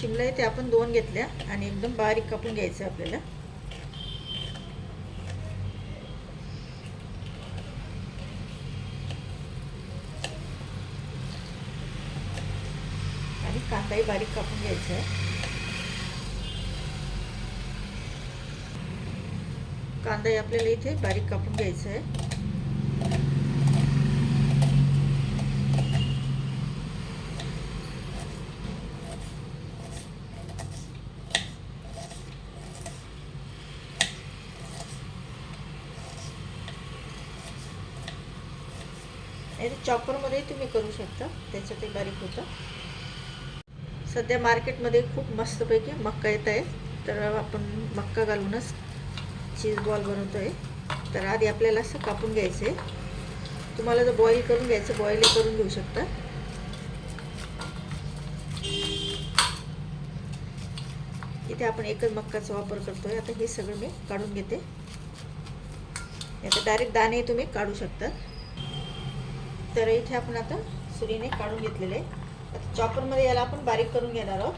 शिमला आहे त्या आपण दोन घेतल्या आणि एकदम बारीक कापून घ्यायचं आहे आपल्याला. आणि कांदाही बारीक कापून घ्यायचा आहे. कांदाही आपल्याला इथे बारीक कापून घ्यायचा आहे. नाही चॉपरमध्ये तुम्ही करू शकता. त्याचं ते बारीक होतं. सध्या मार्केटमध्ये खूप मस्तपैकी मक्का येत आहे. तर आपण मक्का घालूनच चीज बॉल बनवतो आहे तर आधी आपल्याला असं कापून घ्यायचं आहे. तुम्हाला जर बॉईल करून घ्यायचं बॉईलही करून घेऊ शकता. इथे आपण एकच मक्काचा वापर करतोय. आता हे सगळं मी काढून घेते. आता डायरेक्ट दाणे तुम्ही काढू शकता. तर इथे आपण आता सुरीने काढून घेतलेले आता चॉपरमध्ये याला आपण बारीक करून घेणार आहोत.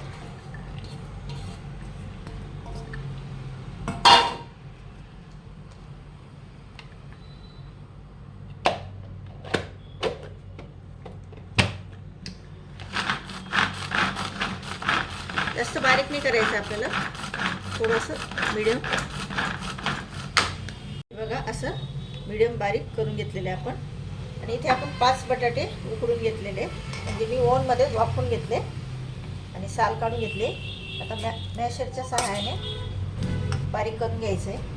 जास्त बारीक नाही करायचं आपल्याला. थोडंसं मिडियम बघा असं मिडियम बारीक करून घेतलेलं आहे आपण. आणि इथे आपण पाच बटाटे उकडून घेतलेले. म्हणजे मी ओनमध्येच वापरून घेतले आणि साल काढून घेतले. आता मॅ मॅशरच्या सहाय्याने बारीक करून घ्यायचं. आहे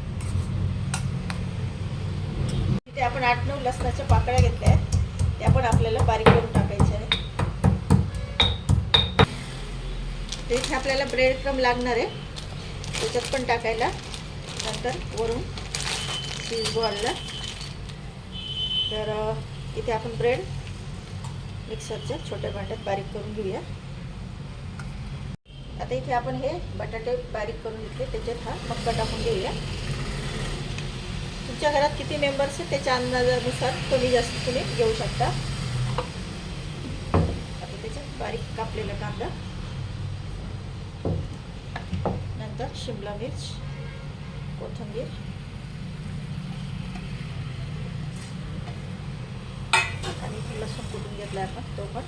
इथे आपण आठ नऊ लसणाच्या पाकळ्या घेतल्या आहेत. त्या पण आपल्याला बारीक करून टाकायच्या आहे इथे आपल्याला ब्रेड क्रम लागणार आहे. त्याच्यात पण टाकायला. नंतर वरून चीज बॉलला तर इथे आपण ब्रेड मिक्सरच्या छोट्या भांड्यात बारीक करून घेऊया. आता इथे आपण हे बटाटे बारीक करून घेतले त्याच्यात हा मक्का टाकून घेऊया. तुमच्या घरात किती मेंबर्स आहेत त्याच्या अंदाजानुसार कमी जास्त तुम्ही घेऊ शकता. आता त्याच्यात बारीक कापलेला कांदा नंतर शिमला मिर्च कोथिंबीर आणि इथे लसूण कुटून घेतला आपण? तो पण.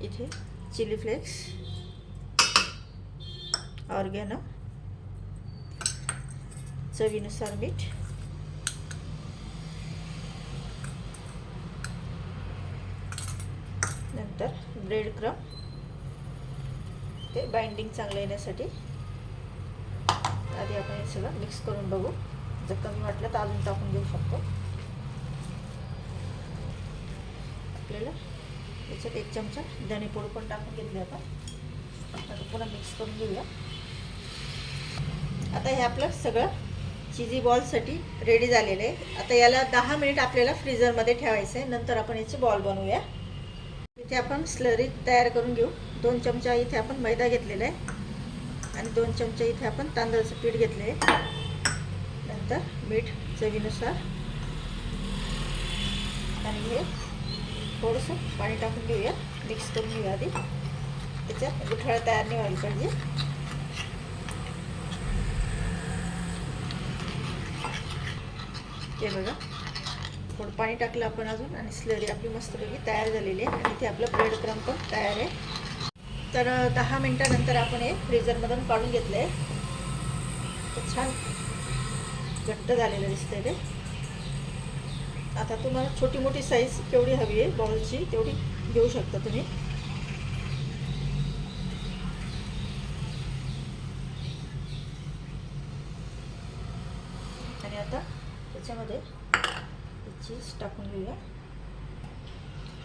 इथे चिली फ्लेक्स. ऑर्गॅनो. चवीनुसार मीठ. नंतर ब्रेड क्रम. ते बाइंडिंग चांगलं येण्यासाठी. आधी आपण हे सगळं मिक्स करून बघू. जर कमी वाटलं तर अजून टाकून घेऊ शकतो. आपल्याला याच्यात एक चमचा धणेपूड पण टाकून घेतले आता आता पुन्हा मिक्स करून घेऊया. आता हे आपलं सगळं चिझी बॉलसाठी रेडी झालेलं आहे. आता याला दहा मिनिट आपल्याला फ्रीजरमध्ये ठेवायचं आहे नंतर आपण याचे बॉल बनवूया. इथे आपण स्लरी तयार करून घेऊ. दोन चमचा इथे आपण मैदा घेतलेला आहे. आणि दोन चमचा इथे आपण तांदळाचं पीठ घेतलं आहे नंतर मीठ चवीनुसार. आणि हे थोडंसं पाणी टाकून घेऊया. मिक्स करून घेऊया आधी. त्याच्यात गुठळा तयार नाही व्हायला पाहिजे. ते बघा. थोडं पाणी टाकलं आपण अजून आणि स्लरी आपली मस्तपैकी तयार झालेली आहे. आणि इथे आपलं ब्रेड क्रम पण तयार आहे. तर दहा मिनटानंतर आपण हे फ्रीजरमधून काढून घेतलं आहे छान घट्ट झालेलं दिसतंय ते. आता तुम्हाला छोटी मोठी साईज केवढी हवी आहे बॉलची तेवढी घेऊ शकता तुम्ही. आणि आता त्याच्यामध्ये चीज टाकून घेऊया.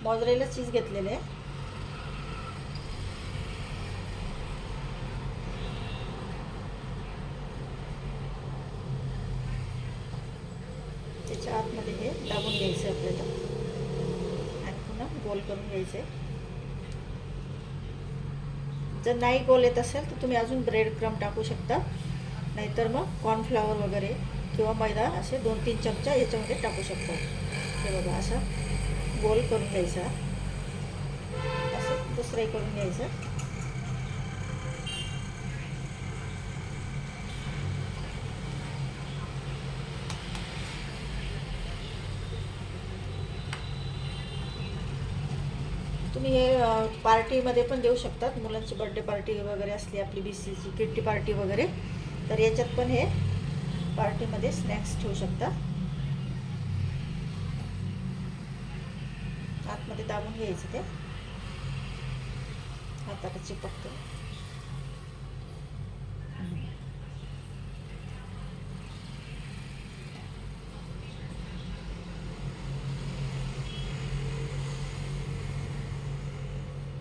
मॉजरेला चीज घेतलेलं आहे त्याच्या टाकून घ्यायचं आपल्याला. आणि पुन्हा गोल करून घ्यायचं आहे. जर नाही गोल येत असेल तर तुम्ही अजून ब्रेड क्रम टाकू शकता. नाहीतर मग कॉर्नफ्लावर वगैरे किंवा मैदा असे दोन तीन चमचा याच्यामध्ये टाकू शकतो. हे बघा असं गोल करून घ्यायचा. असं दुसरंही करून घ्यायचं. तुम्ही हे पार्टीमध्ये पण देऊ शकतात. मुलांची बर्थडे पार्टी वगैरे असली आपली बी सीची किट्टी पार्टी वगैरे तर याच्यात पण हे पार्टीमध्ये स्नॅक्स ठेवू शकता. आतमध्ये दाबून घ्यायचं ते. हाताला चिपकतं.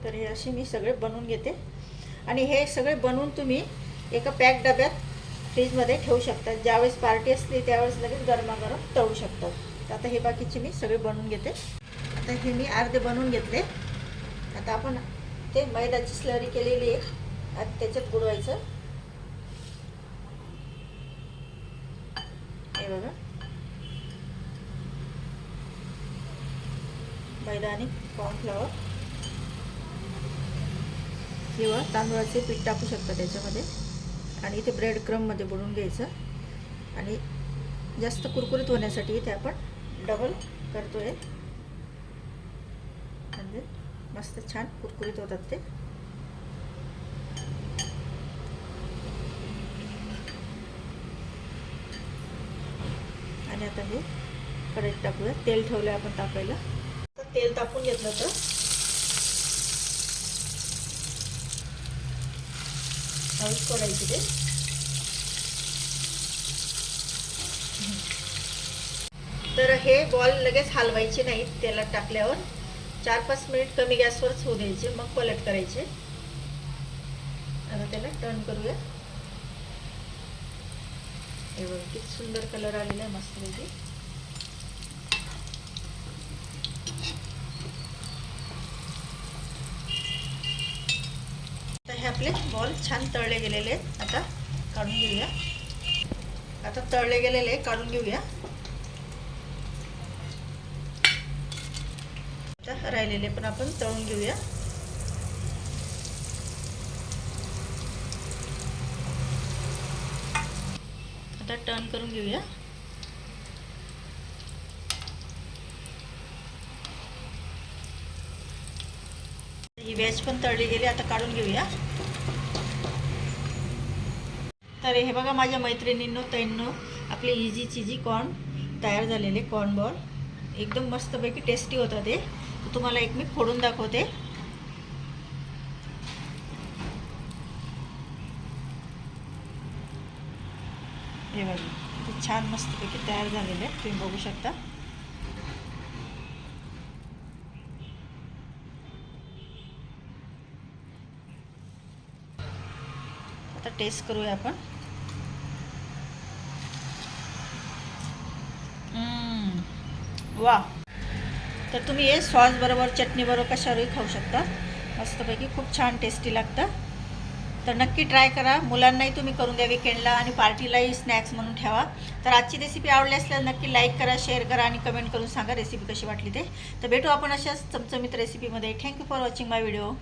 तर हे असे मी सगळे बनवून घेते. आणि हे सगळे बनवून तुम्ही एका पॅक डब्यात फ्रीजमध्ये ठेवू शकता. ज्यावेळेस पार्टी असली त्यावेळेस लगेच गरमागरम तळू शकतात तर आता हे बाकीचे मी सगळे बनवून घेते. आता हे मी अर्धे बनवून घेतले. आता आपण ते मैदाची स्लरी केलेली आहे. आता त्याच्यात बुडवायचं. हे बघा. मैदा आणि कॉर्नफ्लॉवर किंवा तांदूळाचे पीठ टाकू शकता त्याच्यामध्ये. आणि इथे ब्रेड क्रममध्ये बुडून घ्यायचं. आणि जास्त कुरकुरीत होण्यासाठी इथे आपण डबल करतोय. म्हणजे मस्त छान कुरकुरीत होतात ते. आणि आता हे कढईत टाकूया. तेल ठेवलं आपण तापायला. तर तेल तापून घेतलं तर हळूच सोडायची ते तर हे बॉल लगेच हलवायचे नाहीत तेलात टाकल्यावर चार पाच मिनिट कमी गॅसवरच होऊ द्यायचे मग पलट करायचे. आता त्याला टर्न करूया. हे बघ किती सुंदर कलर आलेला आहे मस्तपैकी तर हे आपले. बॉल छान तळले गेलेले आहेत. आता काढून घेऊया. आता तळले गेलेले काढून घेऊया. आता राहिलेले पण आपण तळून घेऊया. आता टर्न करून घेऊया. ही व्हेज पण तळली गेली आता काढून घेऊया. तर हे बघा माझ्या मैत्रिणींनो तैंनो आपले इझी चिझी कॉर्न तयार झालेले कॉर्न बॉल एकदम मस्तपैकी टेस्टी होतं ते. तुम्हाला एक मी फोडून दाखवते. हे बघा छान मस्तपैकी तयार झालेले आहे तुम्ही बघू शकता. आता टेस्ट करूया आपण. वा तर तुम्ही हे सॉस बरोबर चटणी बरोबर कशावरही खाऊ शकता. मस्तपैकी खूप छान टेस्टी लागतं. तर नक्की ट्राय करा. मुलांनाही तुम्ही करून द्या विकेंडला आणि पार्टीलाही स्नॅक्स म्हणून ठेवा. तर आजची रेसिपी आवडली असल्यास नक्की लाईक करा शेअर करा आणि कमेंट करून सांगा रेसिपी कशी वाटली ते. तर भेटू आपण अशाच चमचमीत रेसिपीमध्ये thank you for watching my video